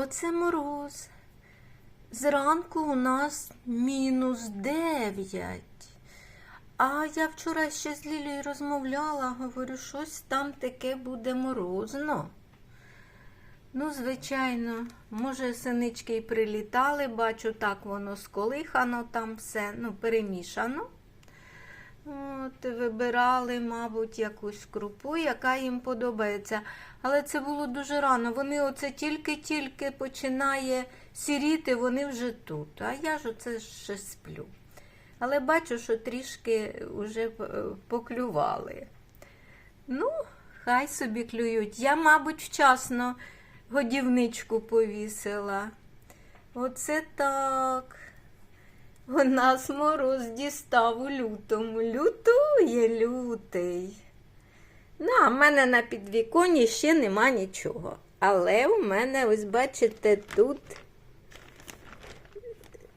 Оце мороз. Зранку у нас мінус дев'ять. А я вчора ще з Лілією розмовляла, говорю, щось там таке буде морозно. Ну, звичайно, може, синички й прилітали, бачу, так воно сколихано, там все, ну, перемішано. От, вибирали, мабуть, якусь крупу, яка їм подобається. Але це було дуже рано. Вони оце тільки-тільки починає сіріти, вони вже тут. А я ж оце ще сплю. Але бачу, що трішки вже поклювали. Ну, хай собі клюють. Я, мабуть, вчасно годівничку повісила. Оце так. Нас мороз дістав у лютому. Лютує лютий. Ну, а в мене на підвіконні ще нема нічого. Але у мене, ось бачите, тут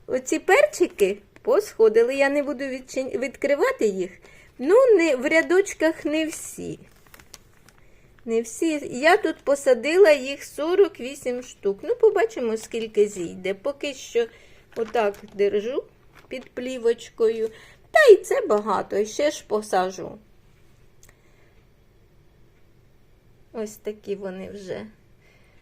оці перчики посходили. Я не буду відчин... відкривати їх. Ну, не, в рядочках не всі. Не всі. Я тут посадила їх 48 штук. Ну, побачимо, скільки зійде. Поки що отак держу під плівочкою. Та й це багато, і ще ж посажу. Ось такі вони вже.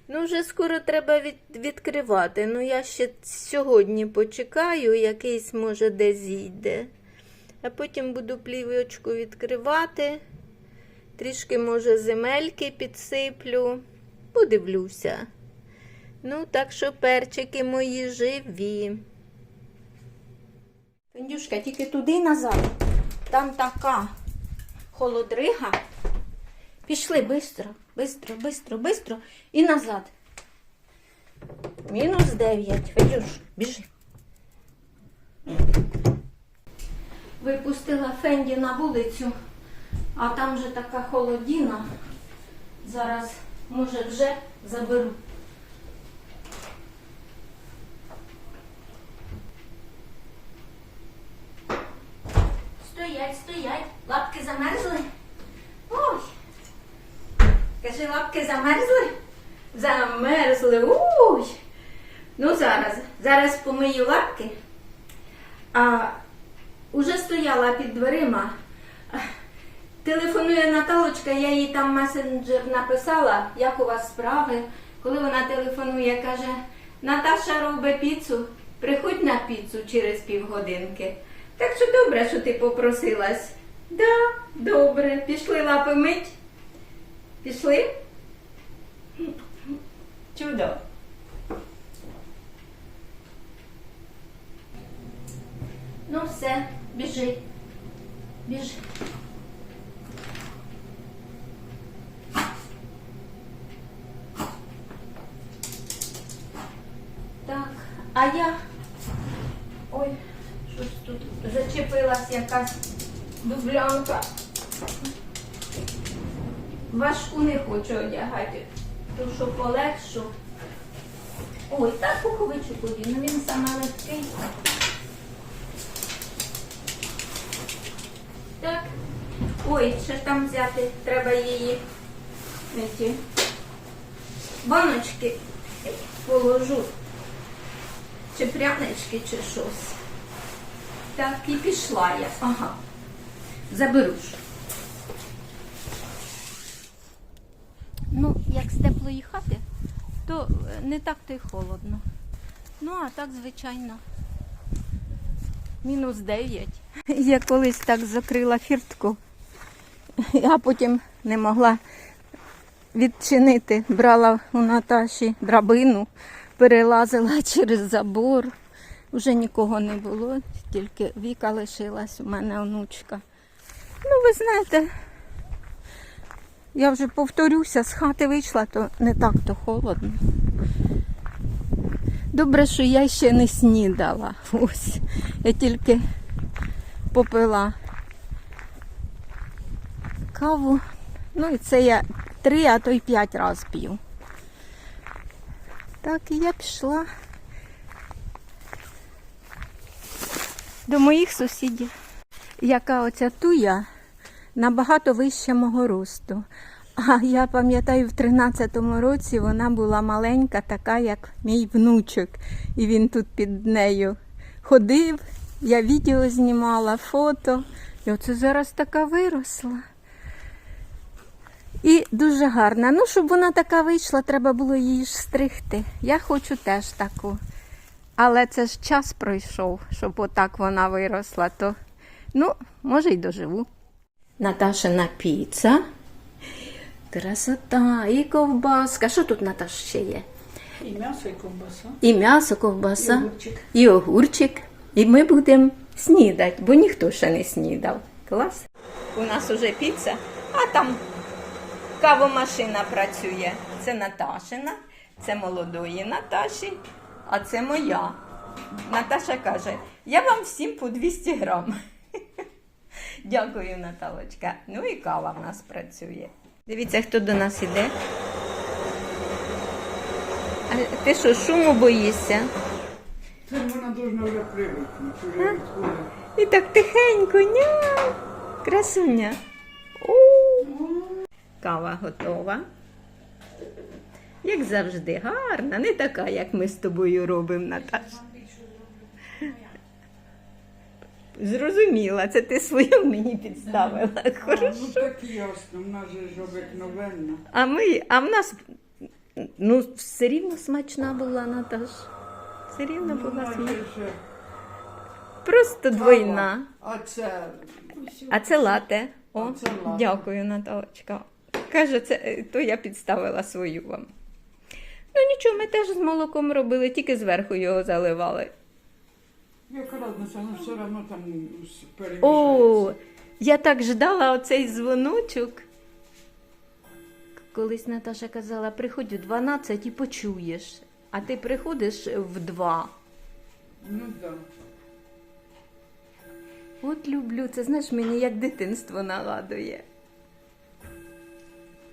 Ну, вже скоро треба від, відкривати. Ну, я ще сьогодні почекаю, якийсь, може, де зійде. А потім буду плівочку відкривати. Трішки, може, земельки підсиплю. Подивлюся. Ну, так що перчики мої живі. Фендюшка, тільки туди і назад. Там така холодрига. Пішли бистро, бистро, бистро, бистро і назад. Мінус 9. Федюш, біжи. Випустила Фенді на вулицю, а там же така холодіна. Зараз, може, вже заберу. Стоять, стоять. Лапки замерзли. Ой. Кажи, лапки замерзли? Замерзли. Уй. Ну, зараз. Зараз помию лапки. А уже стояла під дверима. Телефонує Наталочка, я їй там месенджер написала, як у вас справи. Коли вона телефонує, каже, Наташа робить піцу, приходь на піцу через півгодинки. Так що добре, що ти попросилась. Да, добре. Пішли лапи мить. Пішли? Чудо. Ну все, біжи. Біжи. Так, а я. Ой, щось тут зачепилась якась дублянка. Важку не хочу одягати, то що полегшу. Ой, так пуховичок один, ну він саме легкий. Так. Ой, ж там взяти? Треба її ці баночки положу. Чи прянички, чи щось. Так, і пішла я. Ага. Заберу. Ну, як з теплої хати, то е, не так то й холодно. Ну, а так, звичайно, мінус 9. Я колись так закрила фіртку, а потім не могла відчинити. Брала у Наташі драбину, перелазила через забор. Уже нікого не було, тільки Віка лишилась у мене онучка. Ну, ви знаєте, я вже повторюся, з хати вийшла, то не так то холодно. Добре, що я ще не снідала. Ось. Я тільки попила каву. Ну і це я три, а то й п'ять разів п'ю. Так, і я пішла до моїх сусідів. Яка оця туя набагато вища мого росту. А я пам'ятаю, в 13-му році вона була маленька, така, як мій внучок. І він тут під нею ходив. Я відео знімала, фото. І оце зараз така виросла. І дуже гарна. Ну, щоб вона така вийшла, треба було її ж стригти. Я хочу теж таку. Але це ж час пройшов, щоб отак вона виросла, то ну, може й доживу. Наташина піца. Красота, і ковбаска. Що тут Наташ ще є? І м'ясо, і ковбаса. І м'ясо, ковбаса, І огурчик. і огурчик. І ми будемо снідати, бо ніхто ще не снідав. Клас. У нас уже піца, а там кавомашина працює. Це Наташина, це молодої Наташі, а це моя. Наташа каже: я вам всім по 200 грам. Дякую, Наталочка. Ну і кава в нас працює. Дивіться, хто до нас іде. А ти що, шуму боїшся? Це вона должна вже привикнути, вже відходить. І так тихенько, ня. Красуня. У. Кава готова. Як завжди, гарна, не така, як ми з тобою робимо, Наташ. Зрозуміла, це ти свою мені підставила. А, Хорошо. ну так ясно, в нас же ж обикновенна. А ми, а в нас ну, все рівно смачна була, Наташ. Все рівно була Ну, смачна. Просто двойна. А це А це лате. О, А це лате. дякую, Наталочка. Каже, це то я підставила свою вам. Ну нічого, ми теж з молоком робили, тільки зверху його заливали. яка разниця, ну все одно там с- О, я так ждала оцей дзвоночок. Колись Наташа казала, приходь в 12 і почуєш. А ти приходиш в 2. Ну так. Да. От люблю, це знаєш, мені як дитинство нагадує.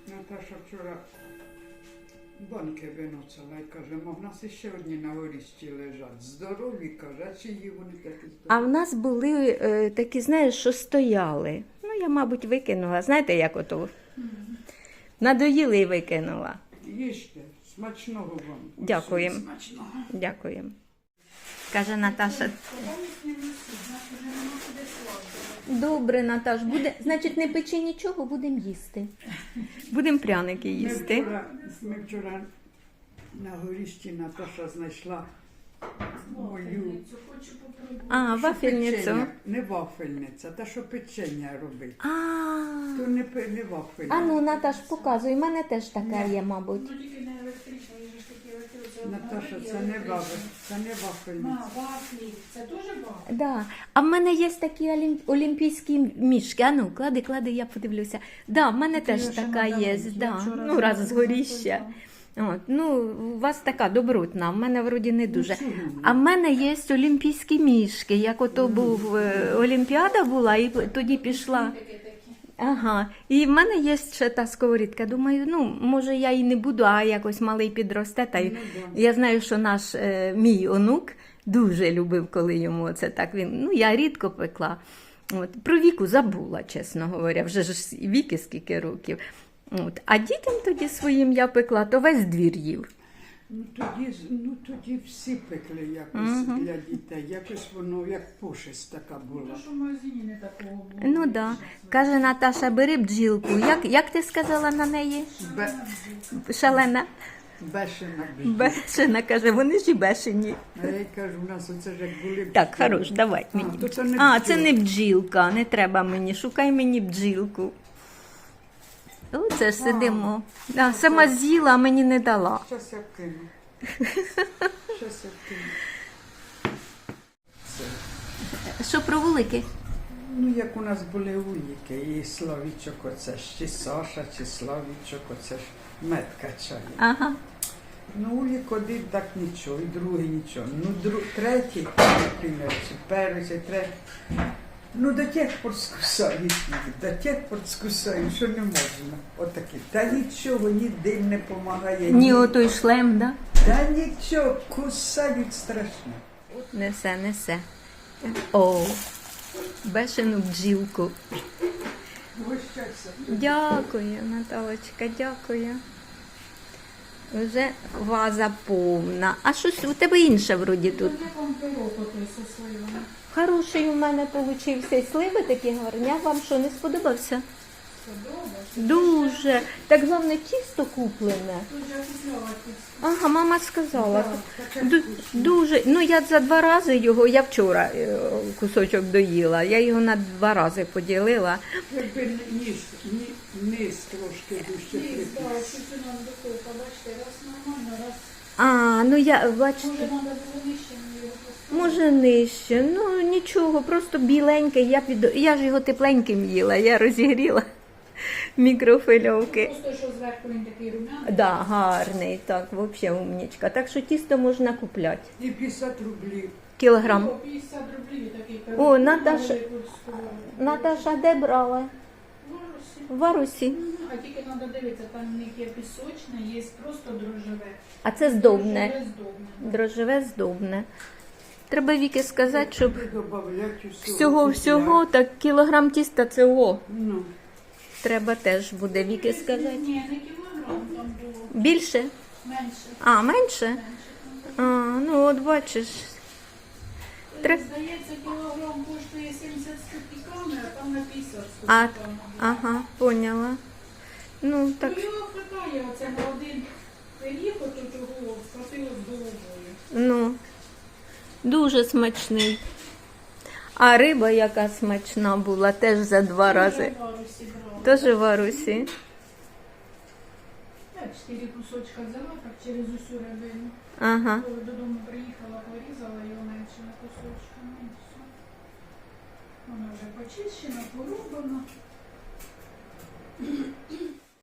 Наташа вчора банки виносила і каже, ма в нас іще одні на горіщі лежать. Здорові, каже, а чиї вони такі здорові? А в нас були е, такі, знаєш, що стояли. Ну, я, мабуть, викинула. Знаєте, як ото? Надоїли і викинула. Їжте, смачного вам. Дякуємо. Дякуємо. Каже Наташа. Добре, Наташ, буде, значить, не печи нічого, будемо їсти. Будемо пряники Ми їсти. вчора, ми вчора на горіщі Наташа знайшла мою А, вафельницю. печення. Не вафельниця, та що печення робить. А, То не, пе- не вафельниця. а ну, Наташ, показуй, у мене теж така є, мабуть. Наташа, це не вафель, це не вафельниця. вафлі, це теж вафлі? Да. А в мене є такі олім- олімпійські мішки. А ну, клади, клади, я подивлюся. Да, в мене теж я ще така не є. Я Да. вчора Ну, раз з зробила горіща. От, ну, у вас така добротна, в мене вроді не дуже. А в мене є олімпійські мішки. Як ото був е, Олімпіада була, і тоді пішла. Ага, і в мене є ще та сковорідка. Думаю, ну може я і не буду, а якось малий підросте. Та й Ну, я знаю, що наш е, мій онук дуже любив, коли йому це так. Він ну я рідко пекла. От про віку забула, чесно говоря, вже ж віки скільки років. От. А дітям тоді своїм я пекла, то весь двір їв. Ну тоді, ну тоді всі пекли якось для дітей. Якось воно як пошесть така була. Що в магазині не такого було. Ну да. Каже Наташа, бери бджілку. Як, як ти сказала на неї? Бе, Шалена. бешена бджіл. Бешена каже, вони ж і бешені. А я й кажу, у нас оце ж як були. Так, бджоли. хорош, давай А, мені. то це не А, бджілка. це не бджілка, не треба мені. Шукай мені бджілку. Оце ж сидимо. А, сама з'їла, а мені не дала. Щас я кину. Щас я кину. Що про вулики? Ну, як у нас були уліки, і Славічок оце ж, чи Саша, чи Славічок, оце ж мед качає. Ага. Ну, улік один так нічого, і другий нічого. Ну, дру... третій, наприклад, чи перший, чи третій. Ну, до тих пор скусають їх, до тих пор скусають, що не можна. Отакі. Та нічого, ні дим не допомагає. Ні, отой шлем, да? Та нічого, кусають страшно. Несе, несе. О, бешену бджілку. Дякую, Наталочка, дякую. Вже ваза повна. А щось у тебе інше вроді тут. Хороший у мене получився. І сливи такі гарні. Я вам що, не сподобався? Дуже. Так головне тісто куплене. Ага, мама сказала. Ду- Дуже. Ну я за два рази його, я вчора е, кусочок доїла. Я його на два рази поділила. Якби ніж, ні, низ трошки дужче раз... А, ну я бачите. нижче мені його? Може нижче, ну нічого, просто біленьке. Я під я ж його тепленьким їла, я розігріла мікрофильовки. Просто, що зверху він такий румяний. Да, гарний, так, взагалі умнічка. Так що тісто можна купляти. І 50 рублів. Кілограм. По 50 рублів такий пирог. О, Наташа-. Наташа, де брала? В Варусі. А тільки треба дивитися, там в них є пісочне, є просто дрожжеве. А це здобне. Дрожжеве здобне. Дрожжеве здобне. Треба Віки сказати, щоб добавлять усього. всього всього так кілограм тіста це о. Ну, Треба теж буде Віки сказати. Ні, не кілограм там було. Більше? Менше. А, менше? А, ну от бачиш. Тре- Здається, кілограм коштує 70 з копійками, а там на 50 з А, копійками. ага, поняла. Ну так, Ну, його хватає, оце на один пиріг, ото чого хватило з головою. ну, дуже смачний. А риба яка смачна була, теж за два рази. Теж в Арусі. Я чотири кусочка взяла, так через усю рибину. Ага. Коли додому приїхала, порізала його меншими кусочками і все. Вона вже почищена, порубана.